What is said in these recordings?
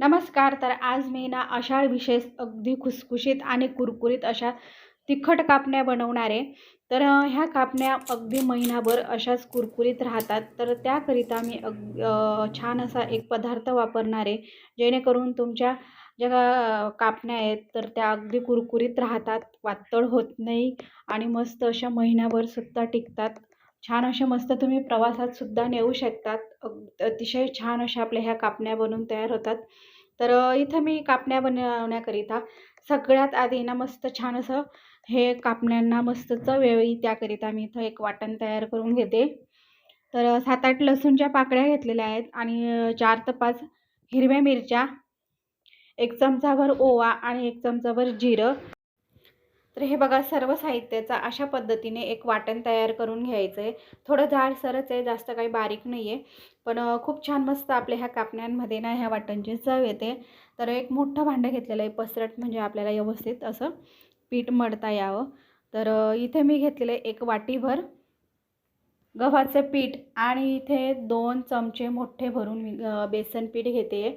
नमस्कार तर आज मी ना आषाढ विशेष अगदी खुसखुशीत आणि कुरकुरीत अशा तिखट कापण्या बनवणार आहे. तर ह्या कापण्या अगदी महिनाभर अशाच कुरकुरीत राहतात. तर त्याकरिता मी अग छान असा एक पदार्थ वापरणार आहे. जेणेकरून तुमच्या ज्या कापण्या आहेत तर त्या अगदी कुरकुरीत राहतात पातळ होत नाही आणि मस्त अशा महिनाभरसुद्धा टिकतात. छान असे मस्त तुम्ही प्रवासात सुद्धा नेऊ शकतात. अतिशय छान अशा आपल्या ह्या कापण्या बनून तयार होतात. तर इथं मी कापण्या बनवण्याकरिता सगळ्यात आधी ना मस्त छान असं हे कापण्यांना मस्त चव यावी त्याकरिता मी इथं एक वाटण तयार करून घेते. तर सात आठ लसूणच्या पाकळ्या घेतलेल्या आहेत आणि चार ते पाच हिरव्या मिरच्या एक चमचाभर ओवा आणि एक चमचाभर जिरं. तर हे बघा सर्व साहित्याचा अशा पद्धतीने एक वाटण तयार करून घ्यायचं आहे. थोडं जाडसरच आहे जास्त काही बारीक नाही आहे पण खूप छान मस्त आपल्या ह्या कापण्यांमध्ये ना ह्या वाटणची चव येते. तर एक मोठं भांडं घेतलेलं आहे पसरट म्हणजे आपल्याला व्यवस्थित असं पीठ मळता यावं. तर इथे मी घेतलेलं आहे एक वाटीभर गव्हाचं पीठ आणि इथे दोन चमचे मोठे भरून मी बेसन पीठ घेते.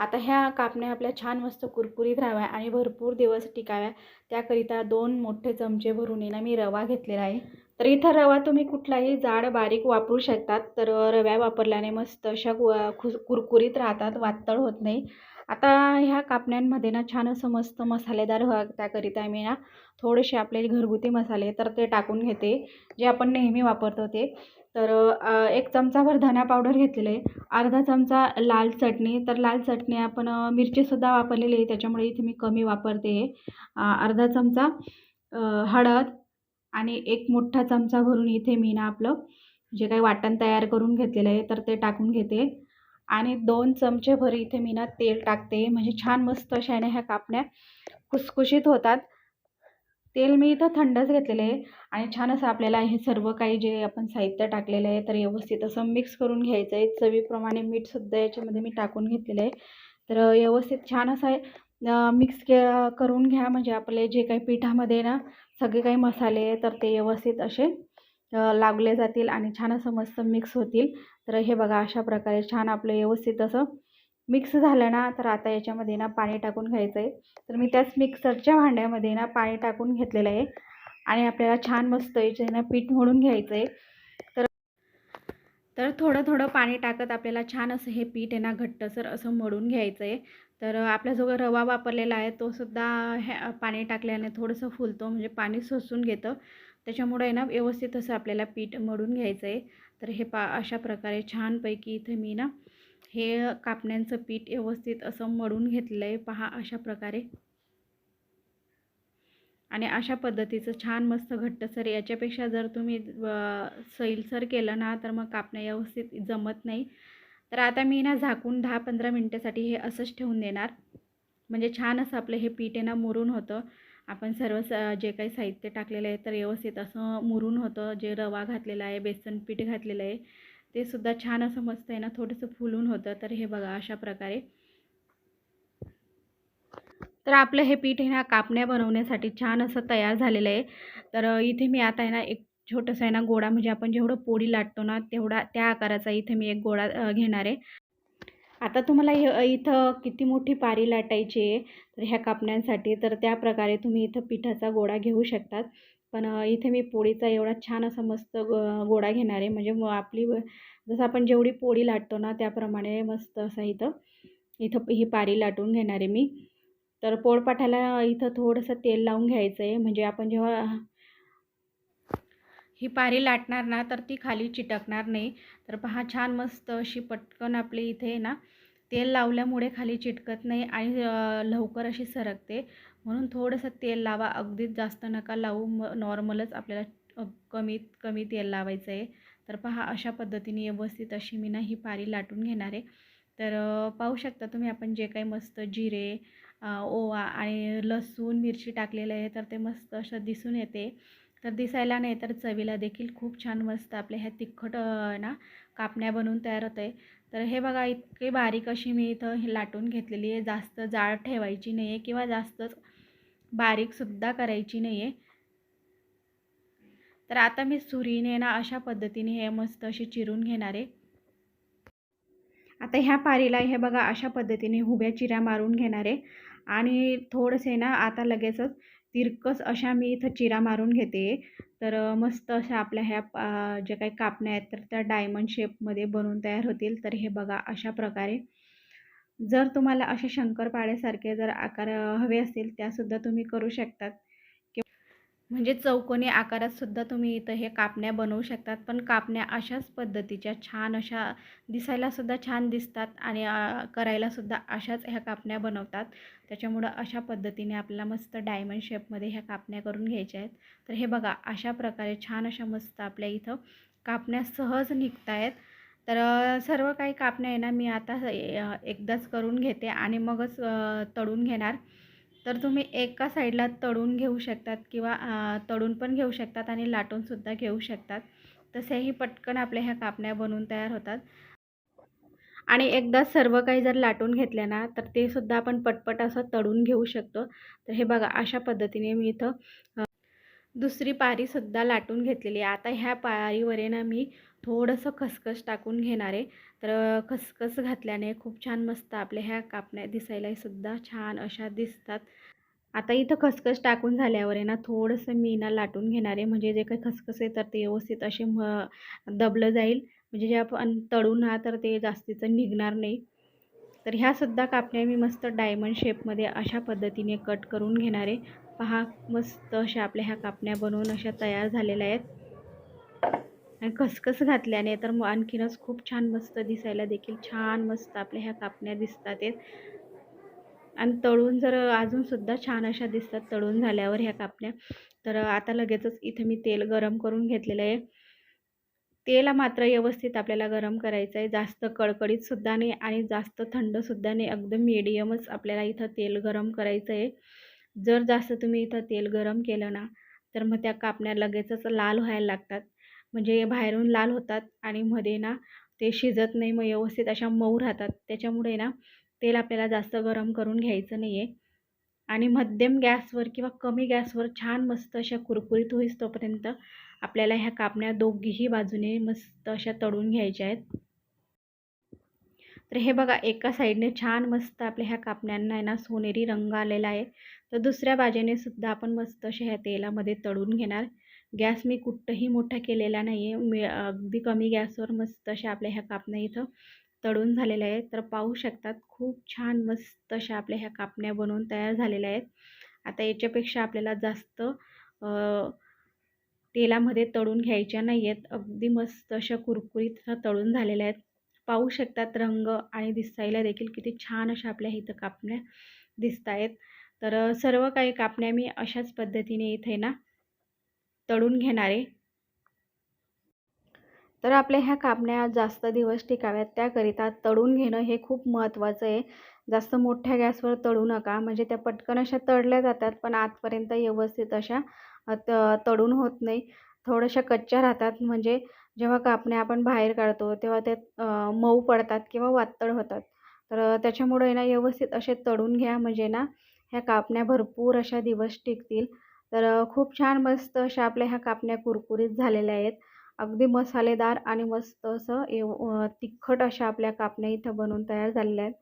आता ह्या कापण्या आपल्या छान मस्त कुरकुरीत राहाव्या आणि भरपूर दिवस टिकाव्या. त्याकरिता दोन मोठे चमचे भरून आहे ना मी रवा घेतलेला आहे. तर इथं रवा तुम्ही कुठलाही जाड बारीक वापरू शकतात. तर रव्या वापरल्याने मस्त अशा कु कुरकुरीत राहतात वातळ होत नाही. आता ह्या कापण्यांमध्ये ना छान असं मस्त मसालेदार व्हा त्याकरिता मी ना थोडेसे आपले घरगुती मसाले तर ते टाकून घेते. जे आपण नेहमी वापरतो ते. तर एक चमचाभर धना पावडर घेतलेलं आहे. अर्धा चमचा लाल चटणी. तर लाल चटणी आपण मिरचीसुद्धा वापरलेली आहे. त्याच्यामुळे इथे मी कमी वापरते. अर्धा चमचा हळद आणि एक मोठा चमचा भरून इथे मी ना आपलं जे काही वाटण तयार करून घेतलेलं आहे तर ते टाकून घेते. आणि दोन चमचेभर इथे मी ना तेल टाकते. म्हणजे छान मस्त अशा ह्या कापण्या. खुसखुशीत होतात. तेल मी इथं थंडच घेतलेलं आहे आणि छान असं आपल्याला हे सर्व काही जे आपण साहित्य टाकलेलं आहे तर व्यवस्थित असं मिक्स करून घ्यायचं आहे. चवीप्रमाणे मीठसुद्धा याच्यामध्ये मी टाकून घेतलेलं आहे. तर व्यवस्थित छान असं आहे. मिक्स के करून घ्या. म्हणजे आपले जे काही पिठामध्ये ना सगळे काही मसाले तर ते व्यवस्थित असे लागले जातील आणि छान असं मस्त मिक्स होतील. तर हे बघा अशा प्रकारे छान आपलं व्यवस्थित असं मिक्स झालं ना तर आता याच्यामध्ये ना पाणी टाकून घ्यायचं आहे तर मी त्याच मिक्सरच्या भांड्यामध्ये ना पाणी टाकून घेतलेलं आहे. आणि आपल्याला छान मस्त याचे ना पीठ म्हणून घ्यायचं आहे तर तर थोडं थोडं पाणी टाकत आपल्याला छान असं हे पीठ आहे ना घट्टसर असं मळून घ्यायचं आहे तर आपला जो रवा वापरलेला आहे तो सुद्धा ह्या पाणी टाकल्याने थोडंसं फुलतो म्हणजे पाणी सोसून घेतं. त्याच्यामुळे आहे ना व्यवस्थित असं आपल्याला पीठ मळून घ्यायचं आहे तर हे पा अशा प्रकारे छानपैकी इथे मी ना हे कापण्यांचं पीठ व्यवस्थित असं मळून घेतलं आहे पहा अशा प्रकारे. आणि अशा पद्धतीचं छान मस्त घट्टसर याच्यापेक्षा जर तुम्ही सैलसर केलं ना तर मग कापण्या व्यवस्थित जमत नाही. तर आता मी ना झाकून दहा पंधरा मिनटासाठी हे असंच ठेवून देणार. म्हणजे छान असं आपलं हे पीठ आहे ना मुरून होतं. आपण सर्व स जे काही साहित्य टाकलेलं आहे तर व्यवस्थित असं मुरून होतं. जे रवा घातलेला आहे बेसन पीठ घातलेलं आहे. ते सुद्धा छान असं मस्त आहे ना थोडंसं फुलून होतं. तर हे बघा अशा प्रकारे. तर आपलं हे पीठ आहे ना कापण्या बनवण्यासाठी छान असं तयार झालेलं आहे. तर इथे मी आता आहे ना एक छोटंसं आहे ना गोळा म्हणजे आपण जेवढं पोळी लाटतो ना तेवढा त्या आकाराचा इथे मी एक गोळा घेणार आहे. आता तुम्हाला हे इथं किती मोठी पारी लाटायची आहे तर ह्या कापण्यांसाठी तर त्या प्रकारे तुम्ही इथं पिठाचा गोळा घेऊ शकतात. पण इथे मी पोळीचा एवढा छान असा मस्त गोळा घेणार आहे. म्हणजे मग आपली जसं आपण जेवढी पोळी लाटतो ना त्याप्रमाणे मस्त असं इथं इथं ही पारी लाटून घेणार आहे मी. तर पोळपाठाला इथं थोडंसं तेल लावून घ्यायचं आहे. म्हणजे आपण जेव्हा ही पारी लाटणार ना तर ती खाली चिटकणार नाही. तर पहा छान मस्त अशी पटकन आपली इथे ना तेल लावल्यामुळे खाली चिटकत नाही आणि लवकर अशी सरकते. म्हणून थोडंसं तेल लावा अगदीच जास्त नका लावू. म नॉर्मलच आपल्याला कमीत कमी तेल लावायचं आहे. तर पहा अशा पद्धतीने व्यवस्थित अशी मी ना ही पारी लाटून घेणार आहे. तर पाहू शकता तुम्ही आपण जे काही मस्त जिरे ओवा आणि लसूण मिरची टाकलेलं आहे तर ते मस्त असं दिसून येते. तर दिसायला नाही तर चवीला देखील खूप छान मस्त आपल्या ह्या तिखट ना कापण्या बनवून तयार होत आहे तर हे बघा इतकी बारीक अशी मी इथं लाटून घेतलेली आहे. जास्त जाळ ठेवायची नाही आहे किंवा जास्तच बारीकसुद्धा करायची नाही आहे तर आता मी सुरीने ना अशा पद्धतीने हे मस्त अशी चिरून घेणार आहे. आता ह्या पारीला हे बघा अशा पद्धतीने उभ्या चिऱ्या मारून घेणार आहे. आणि थोडंसे ना आता लगेचच तिरकस अशा मी इथं चिरा मारून घेते. तर मस्त अशा आपल्या ह्या ज्या काही कापण्या आहेत तर त्या डायमंड शेपमध्ये बनवून तयार होतील. तर हे बघा अशा प्रकारे. जर तुम्हाला असे शंकरपाळ्यासारखे जर आकार हवे असतील त्यासुद्धा तुम्ही करू शकतात. म्हणजे चौकोनी आकारातसुद्धा तुम्ही इथं हे कापण्या बनवू शकतात. पण कापण्या अशाच पद्धतीच्या छान अशा दिसायलासुद्धा छान दिसतात आणि करायलासुद्धा अशाच ह्या कापण्या बनवतात. त्याच्यामुळं अशा पद्धतीने आपल्याला मस्त डायमंड शेपमध्ये ह्या कापण्या करून घ्यायच्या आहेत. तर हे बघा अशा प्रकारे छान अशा मस्त आपल्या इथं कापण्या सहज निघत आहेत तर सर्व काही कापण्या आहे ना मी आता एकदाच करून घेते आणि मगच तळून घेणार. तर तुम्ही एका साईडला तळून घेऊ शकतात किंवा तळून पण घेऊ शकतात आणि लाटूनसुद्धा घेऊ शकतात. तसेही पटकन आपल्या ह्या कापण्या बनवून तयार होतात. आणि एकदा सर्व काही जर लाटून घेतल्या ना तर ते सुद्धा आपण पटपट असं तळून घेऊ शकतो. तर हे बघा अशा पद्धतीने मी इथं दुसरी पारीसुद्धा लाटून घेतलेली आहे. आता ह्या पारीवर आहे ना मी थोडंसं खसखस टाकून घेणार आहे. तर खसखस घातल्याने खूप छान मस्त आपल्या ह्या कापण्या दिसायलासुद्धा छान अशा दिसतात. आता इथं खसखस टाकून झाल्यावर आहे ना थोडंसं मी ना लाटून घेणार आहे. म्हणजे जे काही खसखस आहे तर ते व्यवस्थित असे म दबलं जाईल. म्हणजे जे आपण तळून हा तर ते जास्तीचं निघणार नाही. तर ह्यासुद्धा कापण्या मी मस्त डायमंड शेपमध्ये अशा पद्धतीने कट करून घेणार आहे. पहा मस्त अशा आपल्या ह्या कापण्या बनवून अशा तयार झालेल्या आहेत. आणि खसखस घातल्याने तर मग आणखीनच खूप छान मस्त दिसायला देखील छान मस्त आपल्या ह्या कापण्या दिसतात आहेत. आणि तळून जर अजूनसुद्धा छान अशा दिसतात तळून झाल्यावर ह्या कापण्या. तर आता लगेचच इथे मी तेल गरम करून घेतलेलं आहे. तेल मात्र व्यवस्थित आपल्याला गरम करायचं आहे जास्त कडकडीतसुद्धा नाही आणि जास्त थंडसुद्धा नाही. अगदी मीडियमच आपल्याला इथं तेल गरम करायचं आहे जर जास्त तुम्ही इथं तेल गरम केलं ना तर मग त्या कापण्या लगेचच लाल व्हायला लागतात. म्हणजे बाहेरून लाल होतात आणि मध्ये ना ते शिजत नाही मग व्यवस्थित अशा मऊ राहतात. त्याच्यामुळे ना तेल आपल्याला जास्त गरम करून घ्यायचं नाही आहे आणि मध्यम गॅसवर किंवा कमी गॅसवर छान मस्त अशा कुरकुरीत होईस तोपर्यंत आपल्याला ह्या कापण्या दोघीही बाजूने मस्त अशा तळून घ्यायच्या आहेत. तर हे बघा एका साईडने छान मस्त आपल्या ह्या कापण्यांना आहे ना सोनेरी रंग आलेला आहे. तर दुसऱ्या बाजूने सुद्धा आपण मस्त अशा ह्या तेलामध्ये तळून घेणार. गॅस मी कुठंही मोठा केलेला नाही आहे मी अगदी कमी गॅसवर मस्त अशा आपल्या ह्या कापण्या इथं तळून झालेल्या आहेत. तर पाहू शकतात खूप छान मस्त अशा आपल्या ह्या कापण्या बनवून तयार झालेल्या आहेत. आता याच्यापेक्षा आपल्याला जास्त तेलामध्ये तळून घ्यायच्या नाही आहेत अगदी मस्त अशा कुरकुरीत तळून झालेल्या आहेत. पाहू शकतात रंग आणि दिसायला देखील किती छान अशा आपल्या इथं कापण्या दिसत आहेत तर सर्व काही कापण्या मी अशाच पद्धतीने इथे ना तळून घेणार आहे. तर आपल्या ह्या कापण्या जास्त दिवस टिकाव्यात त्याकरिता तळून घेणं हे खूप महत्त्वाचं आहे. जास्त मोठ्या गॅसवर तळू नका म्हणजे त्या पटकन अशा तळल्या जातात पण आतपर्यंत व्यवस्थित अशा त तळून होत नाही. थोड्याशा कच्च्या राहतात म्हणजे जेव्हा कापण्या आपण बाहेर काढतो तेव्हा ते मऊ पडतात किंवा वातळ होतात. तर त्याच्यामुळे ना व्यवस्थित असे तळून घ्या म्हणजे ना ह्या कापण्या भरपूर अशा दिवस टिकतील. तर खूप छान मस्त अशा आपल्या ह्या कापण्या कुरकुरीत झालेल्या आहेत. अगदी मसालेदार आणि मस्त असं एव तिखट अशा आपल्या कापण्या इथं बनवून तयार झालेल्या आहेत.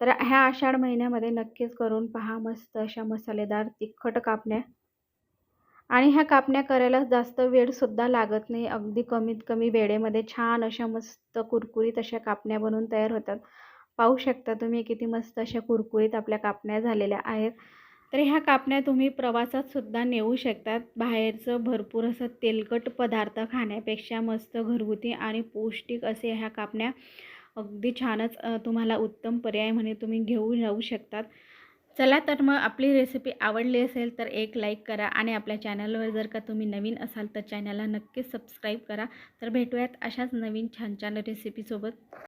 तर ह्या आषाढ महिन्यामध्ये नक्कीच करून पहा मस्त अशा मसालेदार तिखट कापण्या. आणि ह्या कापण्या करायला जास्त वेळसुद्धा लागत नाही. अगदी कमीत कमी वेळेमध्ये छान अशा मस्त कुरकुरीत अशा कापण्या बनवून तयार होतात. पाहू शकता तुम्ही किती मस्त अशा कुरकुरीत आपल्या कापण्या झालेल्या आहेत. तर ह्या कापण्या तुम्ही प्रवासातसुद्धा नेऊ शकतात. बाहेरचं भरपूर असं तेलकट पदार्थ खाण्यापेक्षा मस्त घरगुती आणि पौष्टिक असे ह्या कापण्या अगदी छानच तुम्हाला उत्तम पर्याय म्हणे तुम्ही घेऊन जाऊ शकतात. चला तर मग आपली रेसिपी आवडली असेल तर एक लाईक करा आणि आपल्या चॅनलवर जर का तुम्ही नवीन असाल तर चॅनलला नक्कीच सबस्क्राईब करा. तर भेटूयात अशाच नवीन छान छान रेसिपीसोबत